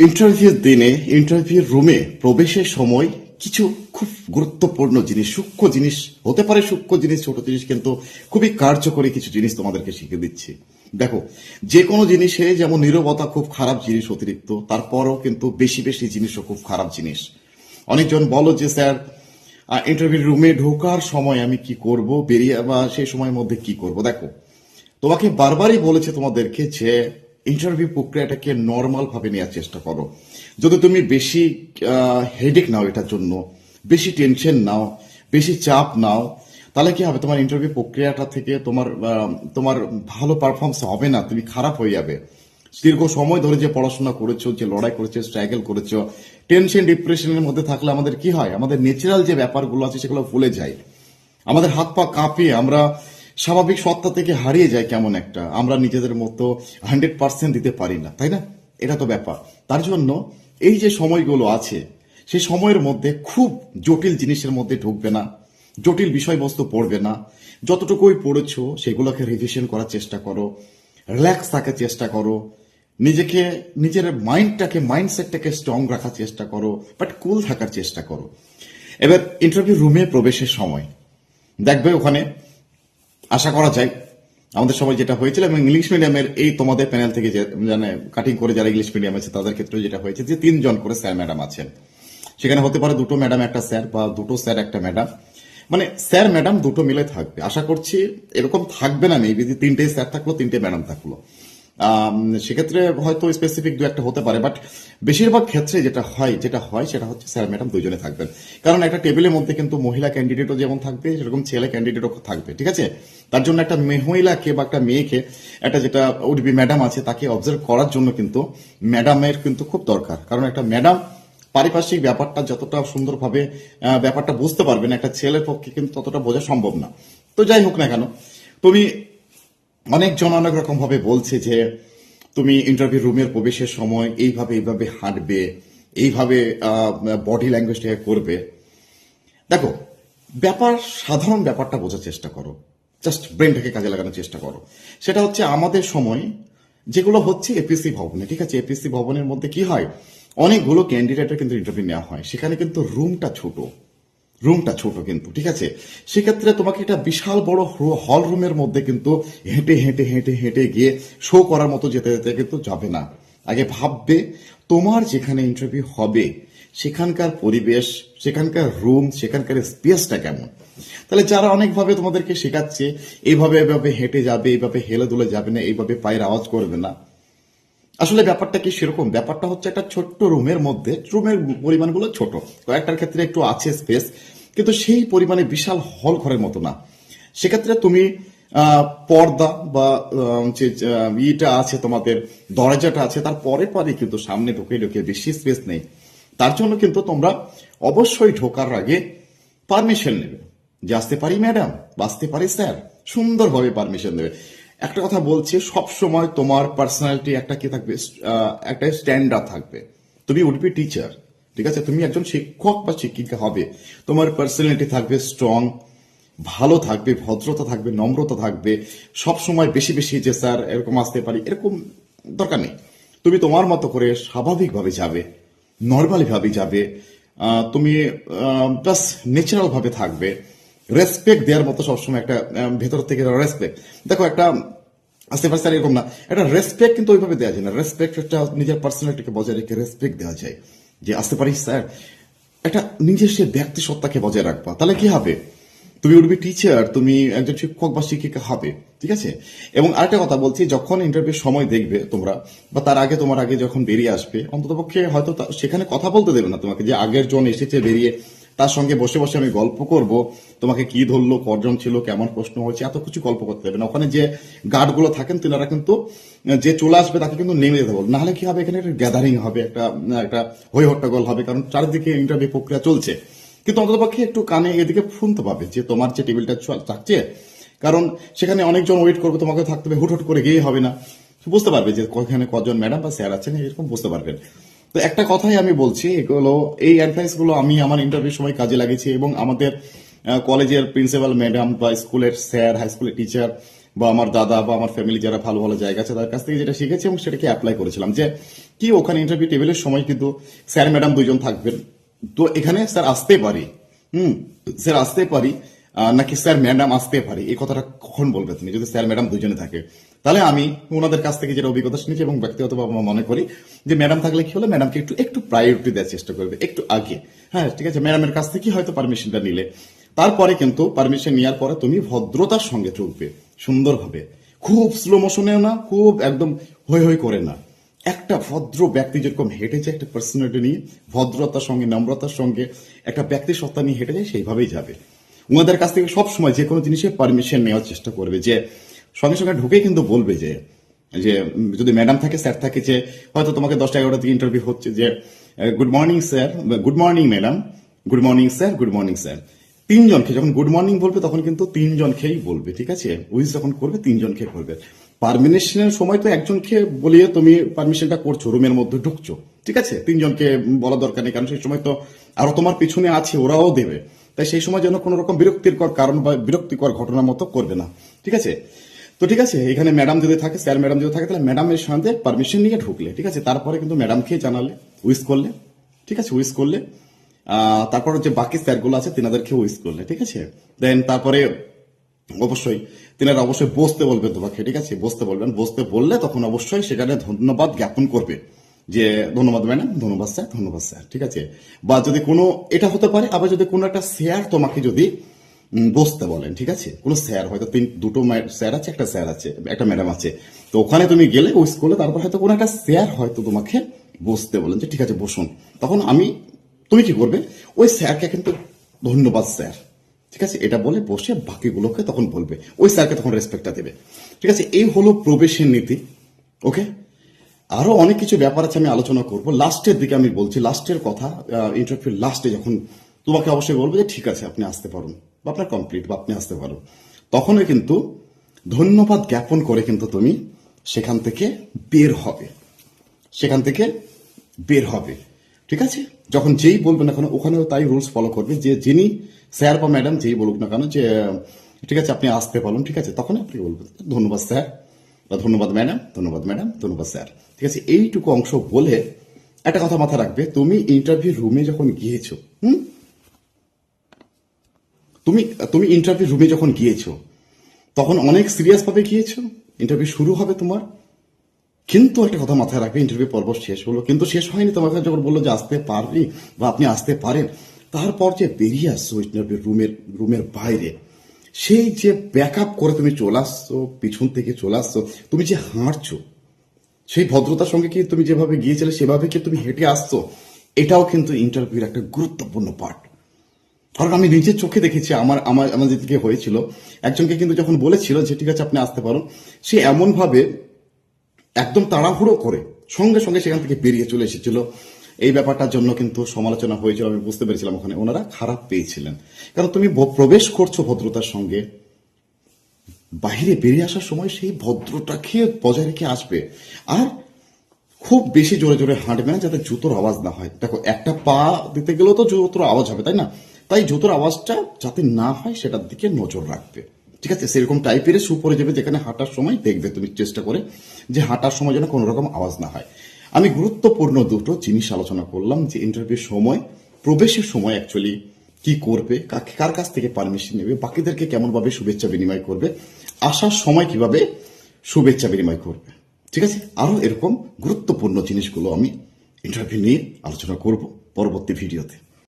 ইন্টারভিউর দিনে ইন্টারভিউ রুমে প্রবেশের সময় কিছু খুব গুরুত্বপূর্ণ জিনিস, সূক্ষ্ম জিনিস, হতে পারে সূক্ষ্ম জিনিস, ছোট জিনিস, কিন্তু খুবই কার্যকরী কিছু জিনিস তোমাদেরকে শিখে দিচ্ছি। দেখো, যে কোনো জিনিসে যেমন নীরবতা খুব খারাপ জিনিস অতিরিক্ত, তারপরও কিন্তু বেশি বেশি জিনিসও খুব খারাপ জিনিস। অনেকজন বলো যে, স্যার ইন্টারভিউ রুমে ঢোকার সময় আমি কি করব? বেরিয়ে বা সেই সময়ের মধ্যে কি করব? দেখো, তোমাকে বারবারই বলেছে তোমাদেরকে যে ইন্টারভিউ প্রক্রিয়াটাকে নর্মাল ভাবে নেওয়ার চেষ্টা করো। যদি তুমি বেশি হেডেক নাও এটার জন্য, বেশি টেনশন নাও, বেশি চাপ নাও, তাহলে কি হবে? তোমার ইন্টারভিউ প্রক্রিয়াটা থেকে তোমার তোমার ভালো পারফরমেন্স হবে না, তুমি খারাপ হয়ে যাবে। দীর্ঘ সময় ধরে যে পড়াশোনা করেছ, যে লড়াই করেছ স্ট্রাগল করেছ টেনশন ডিপ্রেশনের মধ্যে থাকলে আমাদের কি হয়? আমাদের ন্যাচারাল যে ব্যাপারগুলো আছে, সেগুলো ভুলে যায়। আমাদের হাত পা কাঁপে আমরা স্বাভাবিক সত্তা থেকে হারিয়ে যায় কেমন একটা। আমরা নিজেদের মতো হান্ড্রেড পার্সেন্ট দিতে পারি না, তাই না? এটা তো ব্যাপার। তার জন্য এই যে সময়গুলো আছে, সেই সময়ের মধ্যে খুব জটিল জিনিসের মধ্যে ঢুকবে না, জটিল বিষয়বস্তু পড়বে না। যতটুকুই পড়েছো, সেগুলোকে রিভিশন করার চেষ্টা করো রিল্যাক্স থাকার চেষ্টা করো, নিজেকে, নিজের মাইন্ডটাকে মাইন্ডসেটটাকে স্ট্রং রাখার চেষ্টা করো বাট কুল থাকার চেষ্টা করো। এবার ইন্টারভিউ রুমে প্রবেশের সময়। দেখবে ওখানে আশা করা যায়, আমাদের সময় যেটা হয়েছিল এবং ইংলিশ মিডিয়ামের এই তোমাদের প্যানেল থেকে যে মানে কাটিং করে যারা ইংলিশ মিডিয়াম আছে, তাদের ক্ষেত্রে যেটা হয়েছে যে, তিনজন করে স্যার ম্যাডাম আছেন। সেখানে হতে পারে দুটো ম্যাডাম একটা স্যার বা দুটো স্যার একটা ম্যাডাম মানে স্যার ম্যাডাম দুটো মিলে থাকবে। আশা করছি এরকম থাকবে না মেবি যে তিনটে স্যার থাকল, তিনটে ম্যাডাম থাকল। সেক্ষেত্রে হয়তো স্পেসিফিক দু একটা হতে পারে বাট বেশিরভাগ ক্ষেত্রে যেটা হয় যেটা হয়, সেটা হচ্ছে স্যার ম্যাডাম দুজনে থাকবেন। কারণ একটা টেবিলের মধ্যে কিন্তু মহিলা ক্যান্ডিডেটও যেমন থাকবে, সেরকম ছেলে ক্যান্ডিডেটও থাকবে, ঠিক আছে? তার জন্য একটা মহিলাকে বা একটা মেয়েকে, একটা যেটা উডবি ম্যাডাম আছে, তাকে অবজার্ভ করার জন্য কিন্তু ম্যাডামের কিন্তু খুব দরকার। কারণ একটা ম্যাডাম পারিপার্শ্বিক ব্যাপারটা যতটা সুন্দরভাবে ব্যাপারটা বুঝতে পারবেন একটা ছেলের পক্ষে কিন্তু ততটা বোঝা সম্ভব না। তো যাই হোক না কেন, তুমি অনেকজন অনেক রকম ভাবে বলছে যে, তুমি ইন্টারভিউ রুমের প্রবেশের সময় এইভাবে এইভাবে হাঁটবে, এইভাবে বডি ল্যাঙ্গুয়েজটাকে করবে। দেখো, ব্যাপার, সাধারণ ব্যাপারটা বোঝার চেষ্টা করো। জাস্ট ব্রেনটাকে কাজে লাগানোর চেষ্টা করো। সেটা হচ্ছে আমাদের সময়, যেগুলো হচ্ছে এপিসি ভবনে, ঠিক আছে? এপিসি ভবনের মধ্যে কি হয়? অনেকগুলো ক্যান্ডিডেটের কিন্তু ইন্টারভিউ নেওয়া হয়। সেখানে কিন্তু রুমটা ছোট। রুমটা ছোট কিন্তু, ঠিক আছে? সেক্ষেত্রে তোমাকে একটা বিশাল বড় হল রুমের মধ্যে কিন্তু হেঁটে হেঁটে হেঁটে হেঁটে গিয়ে শো করার মতো যেতে যেতে কিন্তু যাবে না। আগে ভাববে, তোমার যেখানে ইন্টারভিউ হবে সেখানকার পরিবেশ, সেখানকার রুম সেখানকার স্পেসটা কেমন? তাহলে যারা অনেকভাবে তোমাদেরকে শেখাচ্ছে এইভাবে এভাবে হেঁটে যাবে এইভাবে হেলে দুলে যাবে না, এইভাবে পায়ের আওয়াজ করবে না। আসলে ব্যাপারটা কি সেরকম? ব্যাপারটা হচ্ছে একটা ছোট্ট রুমের মধ্যে, রুমের পরিমাণগুলো ছোট। কয়েকটার ক্ষেত্রে একটু আছে স্পেস কিন্তু সেই পরিমাণে বিশাল হল ঘরের মতো না। সেক্ষেত্রে তুমি পর্দা বা যে আছে তোমাদের, দরজাটা আছে, তার পরে পরে কিন্তু সামনে ঢুকে ঢুকে বেশি স্পেস নেই। তার জন্য কিন্তু তোমরা অবশ্যই ঢোকার আগে পারমিশন নেবে। যে আসতে পারি ম্যাডাম বাঁচতে পারি স্যার সুন্দরভাবে পারমিশন দেবে। একটা কথা বলছি সব সময় তোমার পার্সোনালিটি একটা কি থাকবে? একটা স্ট্যান্ডার্ড থাকবে। তুমি উডবি টিচার ঠিক আছে? তুমি একজন শিক্ষক বা শিক্ষিকা হবে। তোমার পার্সোনালিটি থাকবে স্ট্রং ভালো থাকবে, ভদ্রতা থাকবে, নম্রতা থাকবে। সব সময় বেশি বেশি যে স্যার এরকম আসতে পারি, এরকম দরকার নেই। তুমি তোমার মতো করে স্বাভাবিকভাবে যাবে। নর্মালি ভাবে যাবে তুমি প্লাস ন্যাচারালভাবে থাকবে। রেসপেক্ট দেওয়ার মতো সবসময় একটা ভেতর থেকে রেসপেক্ট দেখো একটা, আস্তে স্যার এরকম না। একটা রেসপেক্ট কিন্তু ওইভাবে দেওয়া যায় না। রেসপেক্ট একটা নিজের পার্সোনালিটিকে বজায় রেখে রেসপেক্ট দেওয়া যায়। যে আসতে পারিস, স্যার। একটা নিজের সে ব্যক্তি সত্তাকে বজায় রাখবা। তাহলে কি হবে? তুমি উঠবি টিচার তুমি একজন শিক্ষক বা শিক্ষিকা হবে, ঠিক আছে? এবং আরেকটা কথা বলছি, যখন ইন্টারভিউ সময় দেখবে তোমরা, বা তার আগে তোমার আগে যখন বেরিয়ে আসবে, অন্ততপক্ষে হয়তো সেখানে কথা বলতে দেবে না তোমাকে যে আগের জন এসেছে বেরিয়ে, তার সঙ্গে বসে বসে আমি গল্প করব, তোমাকে কি ধরলো, কজন ছিল, কেমন প্রশ্ন হয়েছে, এত কিছু গল্প করতে দেবে না। ওখানে যে গার্ডগুলো থাকেন, তিনারা কিন্তু, যে চলে আসবে তাকে কিন্তু নেমে যেতে বল। নাহলে কি হবে? এখানে একটা গ্যাদারিং হবে, একটা একটা হই হট্টগোল হবে, কারণ চারিদিকে ইন্টারভিউ প্রক্রিয়া চলছে। কিন্তু অন্ততপক্ষে একটু কানে এদিকে শুনতে পাবে যে তোমার যে টেবিলটা থাকছে কারণ সেখানে অনেকজন ওয়েট করবে, তোমাকে থাকতে হবে হুট হুট করে গিয়ে হবে না। বুঝতে পারবে যে এখানে কজন ম্যাডাম বা স্যার আছেন, এরকম বুঝতে পারবেন। তো একটা কথাই আমি বলছি, এগুলো, এই অ্যাডভাইসগুলো আমি আমার ইন্টারভিউ সময় কাজে লাগিয়েছি এবং আমাদের কলেজের প্রিন্সিপাল ম্যাডাম বা স্কুলের স্যার হাই স্কুলের টিচার বা আমার দাদা বা আমার ফ্যামিলি যারা ভালো ভালো জায়গা আছে, তার কাছ থেকে যেটা শিখেছি এবং সেটাকে অ্যাপ্লাই করেছিলাম যে, কি ওখানে ইন্টারভিউ টেবিলের সময় কিন্তু স্যার ম্যাডাম দুজন থাকবেন। তো এখানে স্যার আসতে পারি। হুম, স্যার আসতে পারি নাকি স্যার ম্যাডাম আসতে পারি? এই কথাটা কখন বলবে তুমি যদি স্যার ম্যাডাম দুজনে থাকে। তাহলে আমি ওনাদের কাছ থেকে যেটা অভিজ্ঞতা শুনেছি এবং ব্যক্তিগতভাবে মনে করি যে ম্যাডাম থাকলে কি হলো? ম্যাডামকে একটু একটু প্রায়োরিটি দেওয়ার চেষ্টা করবে, একটু আগে। হ্যাঁ ঠিক আছে, ম্যাডামের কাছ থেকে হয়তো পারমিশনটা নিলে। তারপরে কিন্তু পারমিশন নেওয়ার পরে তুমি ভদ্রতার সঙ্গে চলবে, সুন্দরভাবে। খুব স্লো মোশনেও না, খুব একদম হৈ হই করে না। একটা ভদ্র ব্যক্তি যেরকম হেঁটে যায় একটা পার্সোনালিটি নিয়ে, ভদ্রতার সঙ্গে, নম্রতার সঙ্গে, একটা ব্যক্তি সত্তা নিয়ে হেঁটে যায় সেইভাবেই যাবে। ওনাদের কাছ থেকে সবসময় যে কোনো জিনিসের পারমিশন নেওয়ার চেষ্টা করবে যে, সঙ্গে সঙ্গে ঢুকে কিন্তু বলবে যে যে যদি ম্যাডাম থাকে স্যার থাকে যে, হয়তো তোমাকে দশটা এগারোটা থেকে ইন্টারভিউ হচ্ছে যে good morning sir good morning madam good morning sir good morning sir তিনজনকে যখন গুড মর্নিং বলবে, তখন কিন্তু তিনজনকেই বলবে, ঠিক আছে? উইস যখন করবে তিনজনকে করবে। পারমিশনের সময় তো একজনকে বলিয়ে তুমি পারমিশনটা করছ রুমের মধ্যে ঢুকছো, ঠিক আছে? তিনজনকে বলা দরকার নেই, কারণ সেই সময় তো আরও তোমার পিছনে আছে, ওরাও দেবে। তাই সেই সময় যেন কোনো রকম বিরক্তিকর কারণ বা বিরক্তিকর ঘটনা মতো করবে না, ঠিক আছে? তো ঠিক আছে, এখানে ম্যাডাম যদি থাকে স্যার ম্যাডাম যদি থাকে, তাহলে ম্যাডামের সাথে পারমিশন নিয়ে ঢুকলে, ঠিক আছে? তারপরে কিন্তু ম্যাডামকে জানালে উইস করলে, ঠিক আছে? উইস করলে তারপর যে বাকি স্যারগুলো আছে তিনাদেরকে উইস করলে, ঠিক আছে? দেন তারপরে অবশ্যই। তিনারা অবশ্যই বসতে বলবেন তোমাকে, ঠিক আছে? বসতে বলবেন। বসতে বললে তখন অবশ্যই সেখানে ধন্যবাদ জ্ঞাপন করবে। যে, ধন্যবাদ ম্যাডাম, ধন্যবাদ স্যার ধন্যবাদ স্যার, ঠিক আছে? বা যদি কোনো, এটা হতে পারে, আবার যদি কোনো একটা স্যার তোমাকে যদি বসতে বলেন, ঠিক আছে? কোনো স্যার, হয়তো তিন, দুটো স্যার আছে, একটা স্যার আছে, একটা ম্যাডাম আছে। তো ওখানে তুমি গেলে ওই স্কুলে তারপর হয়তো কোনো একটা স্যার হয়তো তোমাকে বসতে বলেন যে, ঠিক আছে, বসুন। তখন আমি, তুমি কি করবে? ওই স্যারকে কিন্তু ধন্যবাদ, স্যার। ঠিক আছে? এটা বলে বসে বাকিগুলোকে তখন বলবে। ওই স্যারকে তখন রেসপেক্টটা দেবে। ঠিক আছে? এই হলো প্রবেশের নীতি। ওকে আরও অনেক কিছু ব্যাপার আছে আমি আলোচনা করব। লাস্টের দিকে আমি বলছি। লাস্টের কথা ইন্টারভিউ লাস্টে যখন তোমাকে অবশ্যই বলব যে, ঠিক আছে, আপনি আসতে পারুন বা আপনার কমপ্লিট বা আপনি আসতে পারুন। তখনই কিন্তু ধন্যবাদ জ্ঞাপন করে কিন্তু তুমি সেখান থেকে বের হবে। সেখান থেকে বের হবে। ঠিক আছে? যখন যেই বলবে না কেন, ওখানেও তাই রুলস ফলো করবে যে, যিনি স্যার বা ম্যাডাম যেই বলুক না কেন যে, ঠিক আছে, আপনি আসতে পারুন ঠিক আছে তখন আপনি বলবেন। ধন্যবাদ, স্যার। বা ধন্যবাদ, ম্যাডাম ধন্যবাদ ম্যাডাম, ধন্যবাদ, স্যার। ঠিক আছে, এইটুকু অংশ বলে একটা কথা মাথা রাখবে, তুমি ইন্টারভিউ রুমে যখন গিয়েছো, হুম? তুমি তুমি ইন্টারভিউ রুমে যখন গিয়েছো, তখন অনেক সিরিয়াস ভাবে গিয়েছো? ইন্টারভিউ শুরু হবে তোমার? কিন্তু একটা কথা মাথায় রাখবে ইন্টারভিউ পর্ব শেষ হলো। কিন্তু শেষ হয়নি তোমাকে যখন বলল যে আসতে পারবি বা আপনি আসতে পারেন। তারপর যে বেরিয়ে আসছো রুমের রুমের বাইরে, সেই যে ব্যাক আপ করে তুমি চলে আসছো, পিছন থেকে চলে আসছো, তুমি যে হাঁটছো, সেই ভদ্রতার সঙ্গে কি তুমি যেভাবে গিয়েছিলে, সেভাবে কি তুমি হেঁটে আসছো, এটাও কিন্তু ইন্টারভিউর একটা গুরুত্বপূর্ণ পার্ট কারণ আমি নিজের চোখে দেখেছি, আমার আমার আমার যেদিকে হয়েছিল, একজনকে কিন্তু যখন বলেছিল যে ঠিক আছে, আপনি আসতে পারুন, সে এমনভাবে একদম তাড়াহুড়ো করে সঙ্গে সঙ্গে সেখান থেকে বেরিয়ে চলে এসেছিল। এই ব্যাপারটার জন্য কিন্তু সমালোচনা হয়েছিল, আমি বুঝতে পেরেছিলাম ওখানে। ওনারা খারাপ পেয়েছিলেন। কারণ তুমি প্রবেশ করছ ভদ্রতার সঙ্গে, বাইরে বেরিয়ে আসার সময় সেই ভদ্রটাকে বজায় রেখে আসবে। আর খুব বেশি জোরে জোরে হাঁটবে না, যাতে জুতোর আওয়াজ না হয়। দেখো, একটা পা দিতে গেলেও তো জুতোর আওয়াজ হবে, তাই না? তাই জুতোর আওয়াজটা যাতে না হয়, সেটার দিকে নজর রাখবে। ঠিক আছে? সেরকম টাইপের শু পরে যাবে যেখানে হাঁটার সময় দেখবে তুমি চেষ্টা করে, যে হাঁটার সময় যেন কোনো রকম আওয়াজ না হয়। আমি গুরুত্বপূর্ণ দুটো জিনিস আলোচনা করলাম যে ইন্টারভিউ সময়, প্রবেশের সময় অ্যাকচুয়ালি কি করবে কাকে কার কাছ থেকে পারমিশন নেবে, বাকিদেরকে কেমনভাবে শুভেচ্ছা বিনিময় করবে, আসার সময় কীভাবে শুভেচ্ছা বিনিময় করবে। ঠিক আছে? আরও এরকম গুরুত্বপূর্ণ জিনিসগুলো আমি ইন্টারভিউ নিয়ে আলোচনা করব পরবর্তী ভিডিওতে